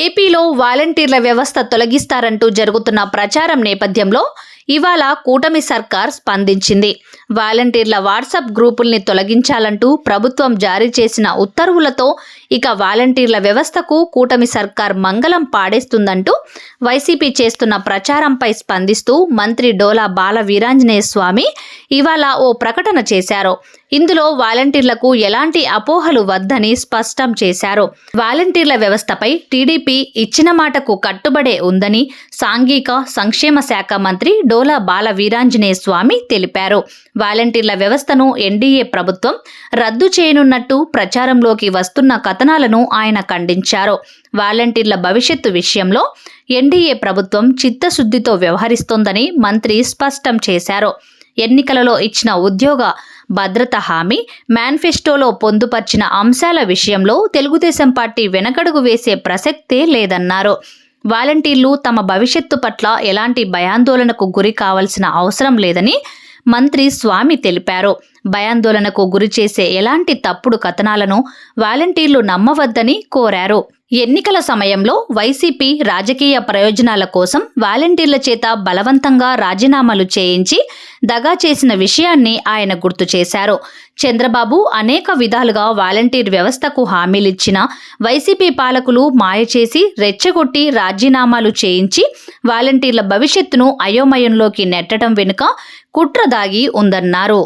ఏపీలో వాలంటీర్ల వ్యవస్థ తొలగిస్తారంటూ జరుగుతున్న ప్రచారం నేపథ్యంలో ఇవాళ కూటమి సర్కార్ స్పందించింది. వాలంటీర్ల వాట్సాప్ గ్రూపుల్ని తొలగించాలంటూ ప్రభుత్వం జారీ చేసిన ఉత్తర్వులతో ఇక వాలంటీర్ల వ్యవస్థకు కూటమి సర్కార్ మంగళం పాడేస్తుందంటూ వైసీపీ చేస్తున్న ప్రచారంపై స్పందిస్తూ మంత్రి డోలా బాల వీరాంజనేయ స్వామి ఇవాళ ఓ ప్రకటన చేశారు. ఇందులో వాలంటీర్లకు ఎలాంటి అపోహలు వద్దని స్పష్టం చేశారు. వాలంటీర్ల వ్యవస్థపై టీడీపీ ఇచ్చిన మాటకు కట్టుబడే ఉందని సాంఘిక సంక్షేమ శాఖ మంత్రి డోలా బాల వీరాంజనేయ స్వామి తెలిపారు. వాలంటీర్ల వ్యవస్థను ఎన్డీఏ ప్రభుత్వం రద్దు చేయనున్నట్టు ప్రచారంలోకి వస్తున్న కథనాలను ఆయన ఖండించారు. వాలంటీర్ల భవిష్యత్తు విషయంలో ఎన్డీఏ ప్రభుత్వం చిత్తశుద్ధితో వ్యవహరిస్తోందని మంత్రి స్పష్టం చేశారు. ఎన్నికలలో ఇచ్చిన ఉద్యోగ భద్రత హామీ మేనిఫెస్టోలో పొందుపర్చిన అంశాల విషయంలో తెలుగుదేశం పార్టీ వెనకడుగు వేసే ప్రసక్తే లేదన్నారు. వాలంటీర్లు తమ భవిష్యత్తు పట్ల ఎలాంటి భయాందోళనకు గురి కావాల్సిన అవసరం లేదని మంత్రి స్వామి తెలిపారు. భయాందోళనకు గురి చేసే ఎలాంటి తప్పుడు కథనాలను వాలంటీర్లు నమ్మవద్దని కోరారు. ఎన్నికల సమయంలో వైసీపీ రాజకీయ ప్రయోజనాల కోసం వాలంటీర్ల చేత బలవంతంగా రాజీనామాలు చేయించి దగా చేసిన విషయాన్ని ఆయన గుర్తు చేశారు. చంద్రబాబు అనేక విధాలుగా వాలంటీర్ వ్యవస్థకు హామీలిచ్చిన వైసీపీ పాలకులు మాయ చేసి రెచ్చగొట్టి రాజీనామాలు చేయించి వాలంటీర్ల భవిష్యత్తును అయోమయంలోకి నెట్టడం వెనుక కుట్ర దాగి ఉందన్నారు.